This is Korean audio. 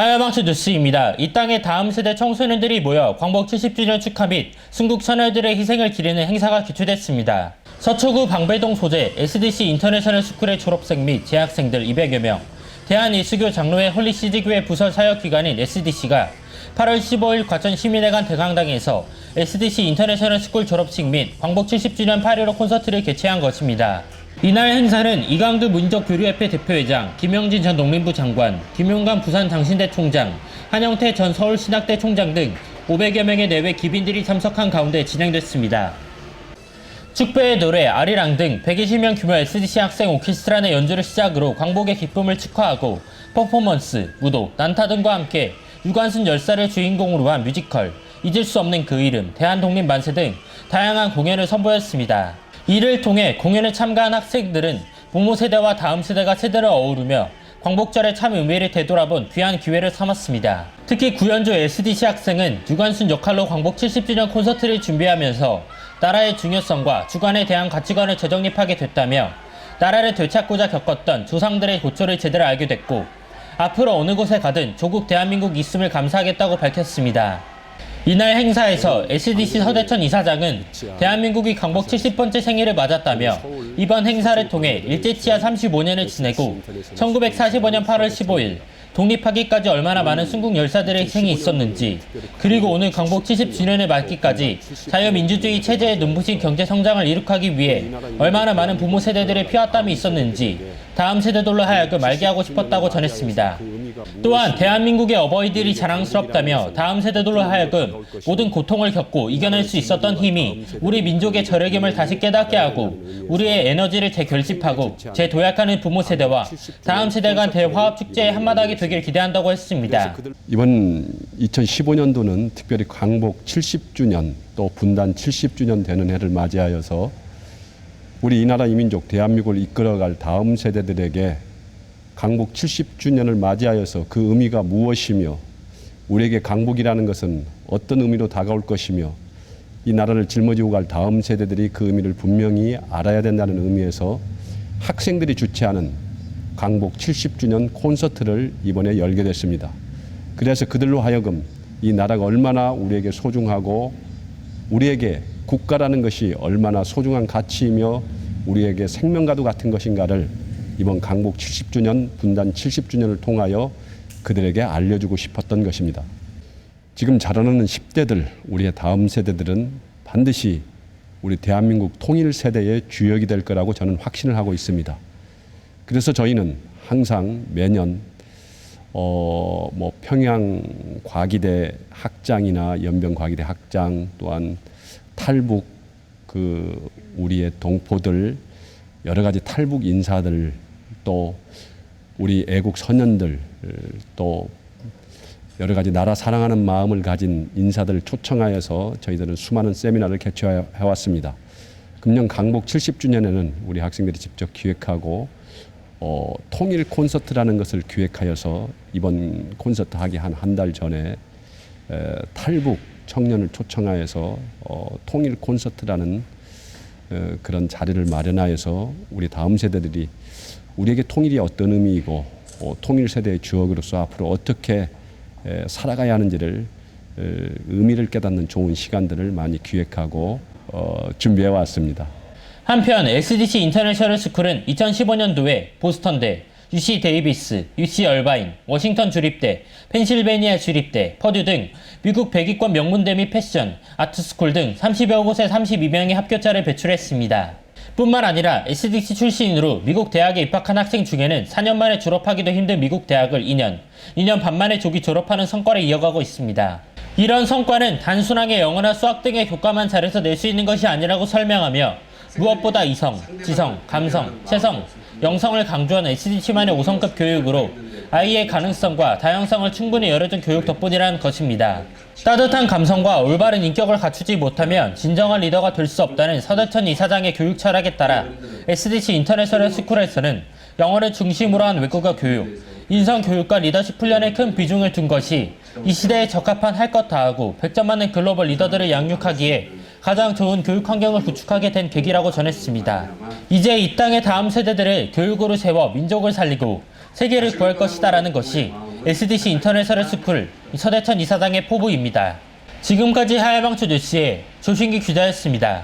하야방수 뉴스입니다. 이 땅의 다음 세대 청소년들이 모여 광복 70주년 축하 및 순국 처녀들의 희생을 기리는 행사가 개최됐습니다. 서초구 방배동 소재 SDC 인터내셔널 스쿨의 졸업생 및 재학생들 200여 명, 대한예수교 장로회 홀리시즈교회 부설 사역기관인 SDC가 8월 15일 과천 시민회관 대강당에서 SDC 인터내셔널 스쿨 졸업식 및 광복 70주년 8.15 콘서트를 개최한 것입니다. 이날 행사는 이강두 민족교류협회 대표회장, 김영진 전 농림부 장관, 김용관 부산 장신대 총장, 한영태 전 서울신학대 총장 등 500여 명의 내외 기빈들이 참석한 가운데 진행됐습니다. 축배의 노래, 아리랑 등 120명 규모 SDC 학생 오케스트라의 연주를 시작으로 광복의 기쁨을 축하하고 퍼포먼스, 무도, 난타 등과 함께 유관순 열사를 주인공으로 한 뮤지컬, 잊을 수 없는 그 이름, 대한독립 만세 등 다양한 공연을 선보였습니다. 이를 통해 공연에 참가한 학생들은 부모 세대와 다음 세대가 세대를 어우르며 광복절의 참 의미를 되돌아본 귀한 기회를 삼았습니다. 특히 구연조 SDC 학생은 유관순 역할로 광복 70주년 콘서트를 준비하면서 나라의 중요성과 주관에 대한 가치관을 재정립하게 됐다며 나라를 되찾고자 겪었던 조상들의 고초를 제대로 알게 됐고 앞으로 어느 곳에 가든 조국 대한민국 있음을 감사하겠다고 밝혔습니다. 이날 행사에서 SDC 서대천 이사장은 대한민국이 광복 70번째 생일을 맞았다며 이번 행사를 통해 일제치하 35년을 지내고 1945년 8월 15일 독립하기까지 얼마나 많은 순국 열사들의 희생이 있었는지 그리고 오늘 광복 70주년을 맞기까지 자유민주주의 체제의 눈부신 경제 성장을 이룩하기 위해 얼마나 많은 부모 세대들의 피와 땀이 있었는지 다음 세대들로 하여금 알게 하고 싶었다고 전했습니다. 또한 대한민국의 어버이들이 자랑스럽다며 다음 세대들로 하여금 모든 고통을 겪고 이겨낼 수 있었던 힘이 우리 민족의 저력임을 다시 깨닫게 하고 우리의 에너지를 재결집하고 재도약하는 부모 세대와 다음 세대 간 대화합 축제의 한마당이 되길 기대한다고 했습니다. 이번 2015년도는 특별히 광복 70주년 또 분단 70주년 되는 해를 맞이하여서 우리 이 나라 이민족 대한민국을 이끌어갈 다음 세대들에게 강복 70주년을 맞이하여서 그 의미가 무엇이며 우리에게 강복이라는 것은 어떤 의미로 다가올 것이며 이 나라를 짊어지고 갈 다음 세대들이 그 의미를 분명히 알아야 된다는 의미에서 학생들이 주최하는 강복 70주년 콘서트를 이번에 열게 됐습니다. 그래서 그들로 하여금 이 나라가 얼마나 우리에게 소중하고 우리에게 국가라는 것이 얼마나 소중한 가치이며 우리에게 생명과도 같은 것인가를 이번 강복 70주년 분단 70주년을 통하여 그들에게 알려주고 싶었던 것입니다. 지금 자라나는 10대들, 우리의 다음 세대들은 반드시 우리 대한민국 통일 세대의 주역이 될 거라고 저는 확신을 하고 있습니다. 그래서 저희는 항상 매년 어, 뭐 평양 과기대 학장이나 연변 과기대 학장 또한 탈북 그 우리의 동포들 여러 가지 탈북 인사들 또 우리 애국 선연들 또 여러 가지 나라 사랑하는 마음을 가진 인사들을 초청하여서 저희들은 수많은 세미나를 개최해 왔습니다. 금년 강복 70주년에는 우리 학생들이 직접 기획하고 어, 통일 콘서트라는 것을 기획하여서 이번 콘서트 하기 한 한 달 전에 에, 탈북 청년을 초청하여서 어, 통일 콘서트라는 어, 그런 자리를 마련하여서 우리 다음 세대들이 우리에게 통일이 어떤 의미이고 어, 통일 세대의 주역으로서 앞으로 어떻게 에, 살아가야 하는지를 에, 의미를 깨닫는 좋은 시간들을 많이 기획하고 어, 준비해 왔습니다. 한편 SDC 인터내셔널 스쿨은 2015년도에 보스턴대, UC 데이비스, UC 얼바인, 워싱턴 주립대, 펜실베니아 주립대, 퍼듀 등 미국 100위권 명문대 및 패션, 아트스쿨 등 30여 곳에 32명의 합격자를 배출했습니다. 뿐만 아니라 SDC 출신으로 미국 대학에 입학한 학생 중에는 4년 만에 졸업하기도 힘든 미국 대학을 2년, 2년 반 만에 조기 졸업하는 성과를 이어가고 있습니다. 이런 성과는 단순하게 영어나 수학 등의 교과만 잘해서 낼 수 있는 것이 아니라고 설명하며 무엇보다 이성, 지성, 감성, 체성, 영성을 강조하는 SDC만의 5성급 교육으로 아이의 가능성과 다양성을 충분히 열어준 교육 덕분이라는 것입니다. 따뜻한 감성과 올바른 인격을 갖추지 못하면 진정한 리더가 될 수 없다는 서대천 이사장의 교육 철학에 따라 SDC 인터내셔널 스쿨에서는 영어를 중심으로 한 외국어 교육, 인성 교육과 리더십 훈련에 큰 비중을 둔 것이 이 시대에 적합한 할 것 다하고 100점 맞는 글로벌 리더들을 양육하기에 가장 좋은 교육 환경을 구축하게 된 계기라고 전했습니다. 이제 이 땅의 다음 세대들을 교육으로 세워 민족을 살리고 세계를 구할 것이다라는 것이 SDC 인터내셔널 스쿨 서대천 이사장의 포부입니다. 지금까지 하야방초 뉴스의 조신기 기자였습니다.